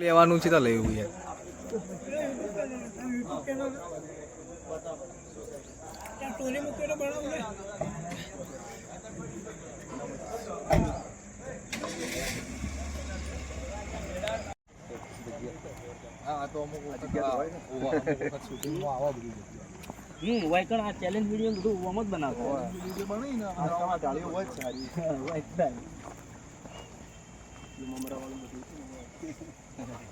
લેવાનું છે તો લેવું યાર. હમ વાયકણ આ ચેલેન્જ વીડિયો બધું ઓમ જ બનાવતો એકદમ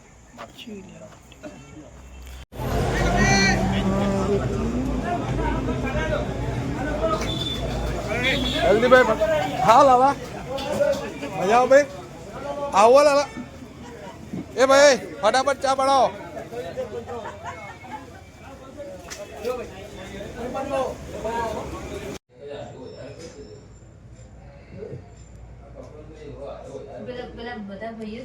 જલ્દીભાઈ હા લાલા મજા આવો ભાઈ આવો લાલા એ ભાઈ ફટાફટ ચા બનાવો પેલા પેલા બધા ભાઈઓ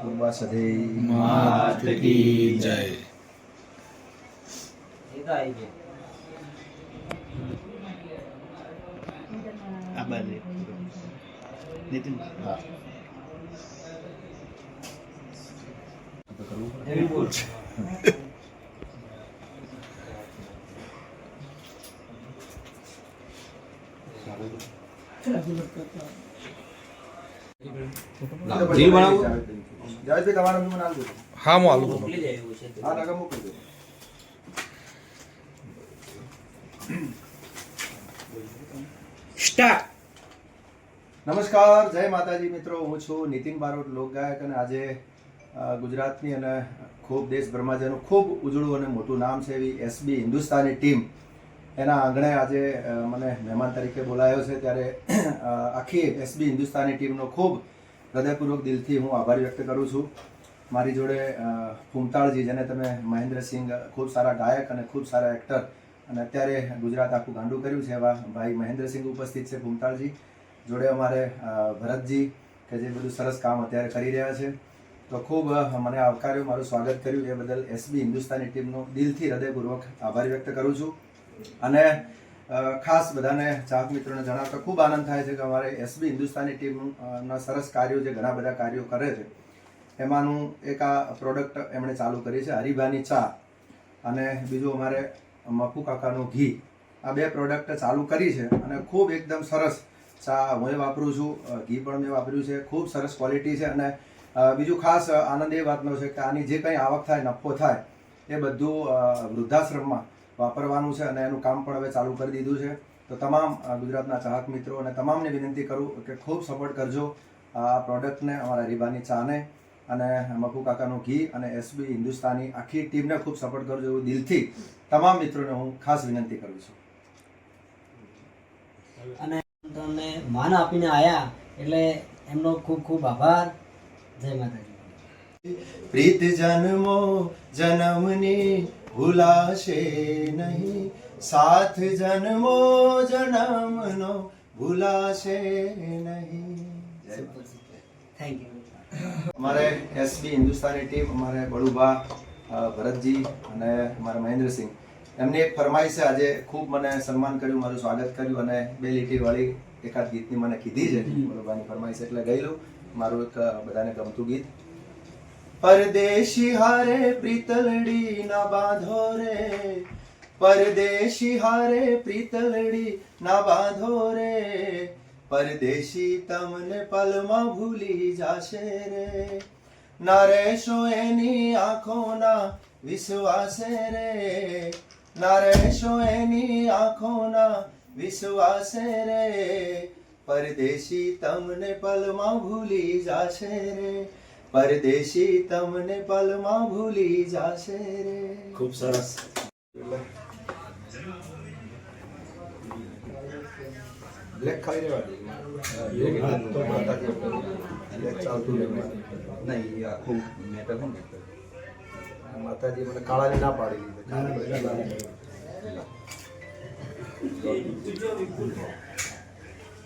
પૂર્વા સદૈ માત કી જય ગયો જી બનાવું. જયેશભાઈ તમારા નંબર નાખજો હા હું આલુ મોકલી જાય એવું છે હા નગર મોકલી દો. નમસ્કાર જય માતાજી મિત્રો. હું છું નીતિન બારોટ લોકગાયક અને આજે ગુજરાતની અને ખૂબ દેશભરમાં જેનું ખૂબ ઉજળું અને મોટું નામ છે એવી એસબી હિન્દુસ્તાની ટીમ. એના આંગણે આજે મને મહેમાન તરીકે બોલાયો છે ત્યારે આખી એસબી હિન્દુસ્તાની ટીમનો ખૂબ હૃદયપૂર્વક દિલથી હું આભાર વ્યક્ત કરું છું. મારી જોડે ફૂમતાળજી જેને તમે મહેન્દ્રસિંહ ખૂબ સારા ગાયક અને ખૂબ સારા એક્ટર અને અત્યારે ગુજરાત આખું ગાંડું કર્યું છે એવા ભાઈ મહેન્દ્રસિંહ ઉપસ્થિત છે ફૂમતાળજી જોડે અમારે ભરતજી, કે જે બધું સરસ કામ અત્યારે કરી રહ્યા છે. તો ખૂબ મને આવકાર્યું, મારું સ્વાગત કર્યું. એ બદલ એસબી હિન્દુસ્તાની ટીમનો દિલથી હૃદયપૂર્વક આભાર વ્યક્ત કરું છું. અને ખાસ બધાને ચાહક મિત્રોને જણાવતા ખૂબ આનંદ થાય છે કે અમારે એસબી હિન્દુસ્તાની ટીમના સરસ કાર્યો જે ઘણા બધા કાર્યો કરે છે. એમાંનું એક આ પ્રોડક્ટ એમણે ચાલુ કરી છે, હરિભાની ચા અને બીજું અમારે મફુ કાકાનું ઘી. આ બે પ્રોડક્ટ ચાલુ કરી છે અને ખૂબ એકદમ સરસ ચા હું વાપરું છું ઘી પણ મેં વાપર્યું છે, ખૂબ સરસ ક્વોલિટી છે અને બીજું ખાસ આનંદ એ વાતનો છે કે આની જે કંઈ આવક થાય, નફો થાય, એ બધું વૃદ્ધાશ્રમમાં વાપરવાનું છે અને એનું કામ પણ હવે ચાલુ કરી દીધું છે. તો તમામ ગુજરાતના ચાહક મિત્રો અને તમામને વિનંતી કરું કે ખૂબ સપોર્ટ કરજો આ પ્રોડક્ટને અમારા રીબાની ચાને અને મકુ કાકાનું ઘી અને એસબી હિન્દુસ્તાની આખી ટીમને ખૂબ સપોર્ટ કરજો એવું દિલથી તમામ મિત્રોને હું ખાસ વિનંતી કરું છું. અને તમને માન આપીને આયા એટલે એમનો ખૂબ ખૂબ આભાર. જય માતાજી. પ્રીત જન્મો જન્મની ભૂલાશે નહીં. સાથ જન્મો જન્મનો ભૂલાશે નહીં. થેન્ક યુ અમારે એસબી હિન્દુસ્તાની ટીમ અમારે બળુભા ભરતજી અને અમારા મહેન્દ્રસિંહ. એમની એક ફરમાઈશે છે આજે ખૂબ મને સન્માન કર્યું મારું સ્વાગત કર્યું અને બે લીટીવાળી એકાદ ગીતની મને કીધી છે. બળુભાની ફરમાઈશ એટલે ગયેલું મારું એક બધાને ગમતું ગીત. પરદેશી હારે પ્રીતલડી ના બાંધો રે પરદેશી હારે પ્રીતલડી ના બાંધો રે પરદેશી તમને પલમાં ભૂલી જાશે રે. ના રહેશો એની આંખોના વિશ્વાસે રે. ના રહેશો એની આંખોના વિશ્વાસે રે. પરદેશી તમને પલમાં ભૂલી જાશે રે. પરદેશી તમને પલમાં ભૂલી જાશે રે. ખૂબ સરસ. બ્લેક ખાઈ રહેવા દે. ચાલતું નહીં આખું મેટર છે માતાજી મને કાળાની ના પાડી દીધી.